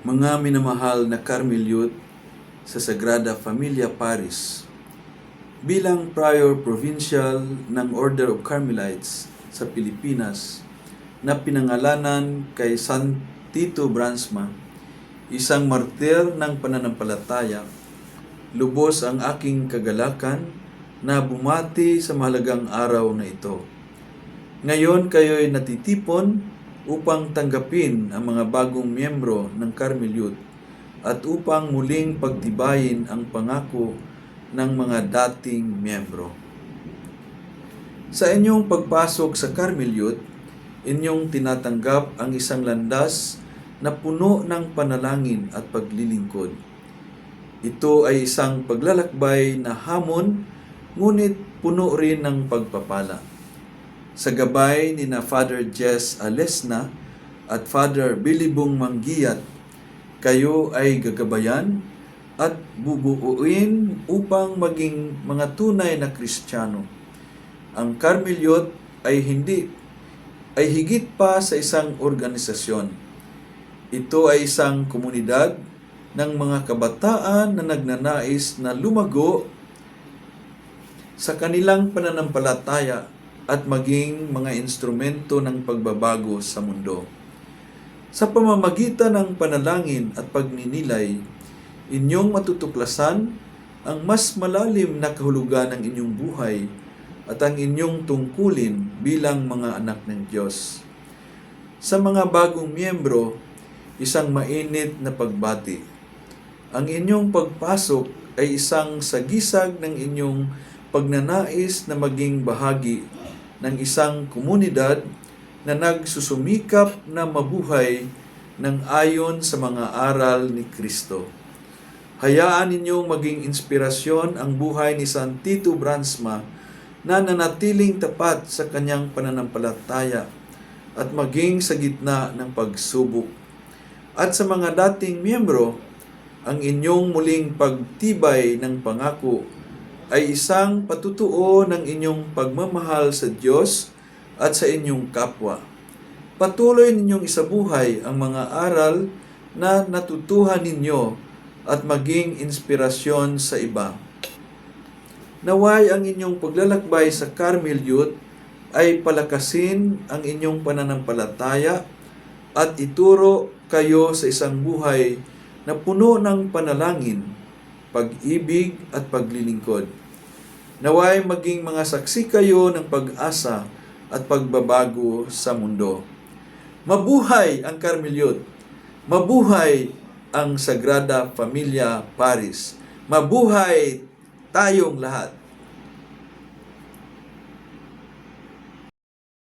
Mga minamahal na Carmelite sa Sagrada Familia Paris, bilang prior provincial ng Order of Carmelites sa Pilipinas na pinangalanan kay San Tito Bransma, isang martir ng pananampalataya, lubos ang aking kagalakan na bumati sa mahalagang araw na ito. Ngayon kayo'y natitipon upang tanggapin ang mga bagong miyembro ng Carmelite at upang muling pagtibayin ang pangako ng mga dating miyembro. Sa inyong pagpasok sa Carmelite, inyong tinatanggap ang isang landas na puno ng panalangin at paglilingkod. Ito ay isang paglalakbay na hamon, ngunit puno rin ng pagpapala. Sa gabay ni na Father Jess Alesna at Father Bilibong Manggiyat, kayo ay gagabayan at bubuuin upang maging mga tunay na Kristiyano. Ang Carmelite ay hindi ay higit pa sa isang organisasyon. Ito ay isang komunidad ng mga kabataan na nagnanais na lumago sa kanilang pananampalataya at maging mga instrumento ng pagbabago sa mundo. Sa pamamagitan ng panalangin at pagninilay, inyong matutuklasan ang mas malalim na kahulugan ng inyong buhay at ang inyong tungkulin bilang mga anak ng Diyos. Sa mga bagong miyembro, isang mainit na pagbati. Ang inyong pagpasok ay isang sagisag ng inyong pagnanais na maging bahagi ng isang komunidad na nagsusumikap na mabuhay ng ayon sa mga aral ni Kristo. Hayaan ninyong maging inspirasyon ang buhay ni San Tito Bransma na nanatiling tapat sa kanyang pananampalataya at maging sa gitna ng pagsubok. At sa mga dating miyembro, ang inyong muling pagtibay ng pangako ay isang patutuo ng inyong pagmamahal sa Diyos at sa inyong kapwa. Patuloy ninyong isabuhay ang mga aral na natutuhan ninyo at maging inspirasyon sa iba. Naway ang inyong paglalakbay sa Carmel Youth ay palakasin ang inyong pananampalataya at ituro kayo sa isang buhay na puno ng panalangin, pag-ibig at paglilingkod. Naway maging mga saksi kayo ng pag-asa at pagbabago sa mundo. Mabuhay ang Carmeliot! Mabuhay ang Sagrada Familia Paris! Mabuhay tayong lahat!